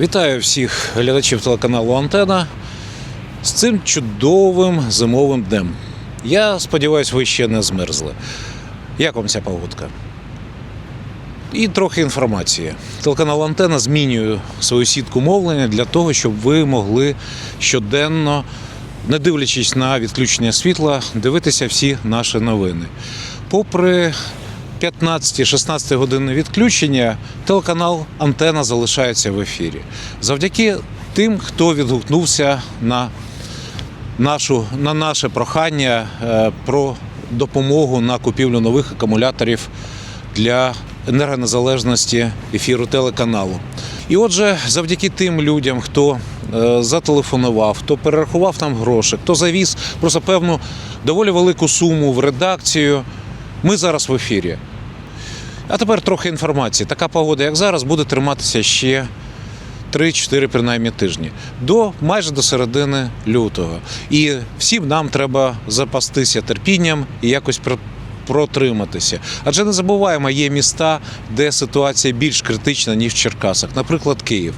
Вітаю всіх глядачів телеканалу Антена з цим чудовим зимовим днем. Я сподіваюся, ви ще не змерзли. Як вам ця погодка? І трохи інформації. Телеканал Антена змінює свою сітку мовлення для того, щоб ви могли щоденно, не дивлячись на відключення світла, дивитися всі наші новини. Попри 15-16 години відключення, телеканал Антена залишається в ефірі. Завдяки тим, хто відгукнувся на нашу, на наше прохання е, про допомогу на купівлю нових акумуляторів для енергонезалежності ефіру телеканалу. І отже, завдяки тим людям, хто е, зателефонував, хто перерахував там гроші, хто завіз просто певну доволі велику суму в редакцію, ми зараз в ефірі. А тепер трохи інформації. Така погода, як зараз, буде триматися ще 3-4 принаймні тижні до майже до середини лютого. І всім нам треба запастися терпінням і якось протриматися. Адже не забуваємо, є міста, де ситуація більш критична, ніж в Черкасах, наприклад, Київ.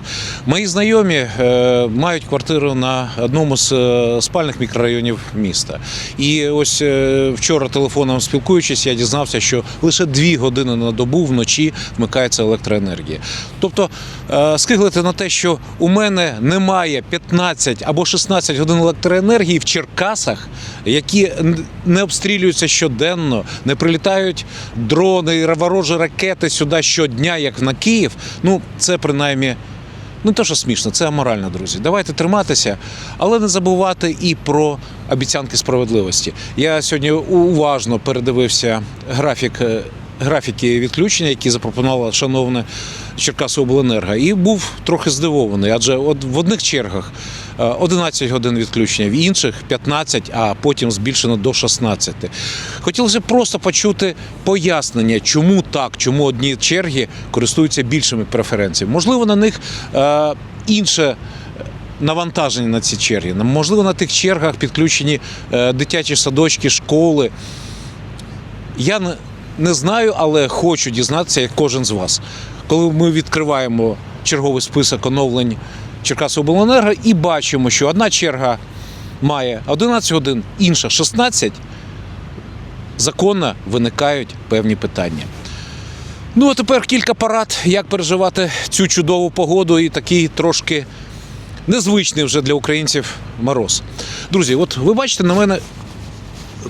Мої знайомі е, мають квартиру на одному з е, спальних мікрорайонів міста. І ось е, вчора телефоном спілкуючись, я дізнався, що лише дві години на добу вночі вмикається електроенергія. Тобто скиглити на те, що у мене немає 15 або 16 годин електроенергії в Черкасах, які не обстрілюються щоденно, не прилітають дрони і ворожі ракети сюди щодня, як на Київ. Ну це принаймні. Не те, що смішно, це аморально, друзі. Давайте триматися, але не забувати і про обіцянки справедливості. Я сьогодні уважно передивився графік. е, Графіки відключення, які запропонувала шановне Черкасобленерго, і був трохи здивований, адже от в одних чергах 11 годин відключення, в інших 15, а потім збільшено до 16. Хотілося б просто почути пояснення, чому так, чому одні черги користуються більшими преференціями. Можливо, на них е, інше навантаження на ці черги. Можливо, на тих чергах підключені е, дитячі садочки, школи. Я не знаю, але хочу дізнатися, як кожен з вас. Коли ми відкриваємо черговий список оновлень Черкасобленерго і бачимо, що одна черга має 11 годин, інша 16, законно виникають певні питання. Ну а тепер кілька парад, як переживати цю чудову погоду і такий трошки незвичний вже для українців мороз. Друзі, от ви бачите на мене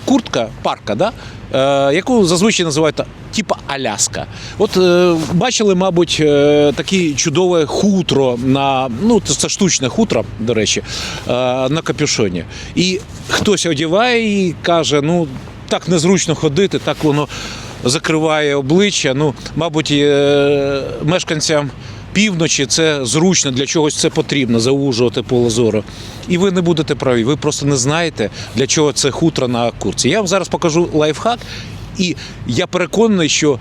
куртка парка, да? е, яку зазвичай називають типа Аляска. От е, бачили, мабуть, е, таке чудове хутро на ну це, штучне хутро, до речі, е, на капюшоні. І хтось одягає і каже: ну так незручно ходити, так воно закриває обличчя. Ну, мабуть, е, мешканцям півночі це зручно, для чогось це потрібно заужувати поле зору. І ви не будете праві, ви просто не знаєте, для чого це хутро на курці. Я вам зараз покажу лайфхак, і я переконаний, що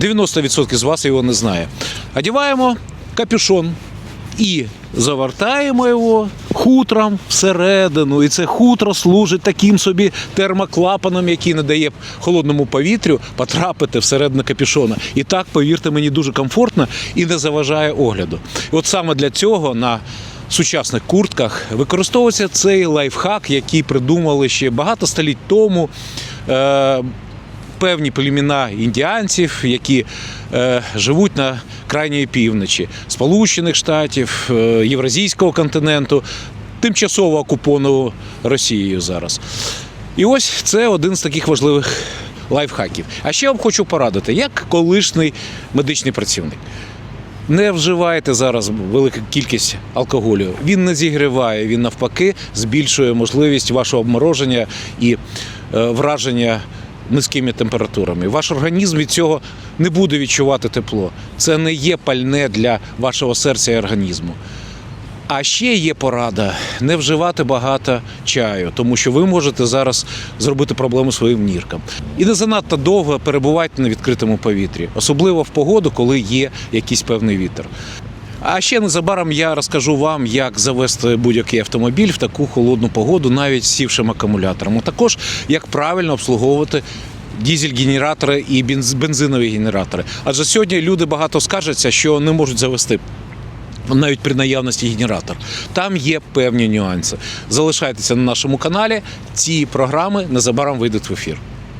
90% з вас його не знає. Одіваємо капюшон і завертаємо його хутром всередину. І це хутро служить таким собі термоклапаном, який не дає холодному повітрю потрапити всередину капюшона. І так, повірте мені, дуже комфортно і не заважає огляду. І от саме для цього на сучасних куртках використовується цей лайфхак, який придумали ще багато століть тому. Е, певні племена індіанців, які е, живуть на крайньої півночі Сполучених Штатів, е, Євразійського континенту, тимчасово окупованого Росією зараз. І ось це один з таких важливих лайфхаків. А ще вам хочу порадити, як колишній медичний працівник. Не вживайте зараз велику кількість алкоголю. Він не зігріває, він навпаки збільшує можливість вашого обмороження і е, враження низькими температурами. Ваш організм від цього не буде відчувати тепло. Це не є пальне для вашого серця і організму. А ще є порада не вживати багато чаю, тому що ви можете зараз зробити проблему своїм ніркам. І не занадто довго перебувайте на відкритому повітрі, особливо в погоду, коли є якийсь певний вітер. А ще незабаром я розкажу вам, як завести будь-який автомобіль в таку холодну погоду, навіть з сівшим акумулятором. А також як правильно обслуговувати дізель-генератори і бензинові генератори. Адже сьогодні люди багато скаржаться, що не можуть завести навіть при наявності генератор. Там є певні нюанси. Залишайтеся на нашому каналі. Ці програми незабаром вийдуть в ефір.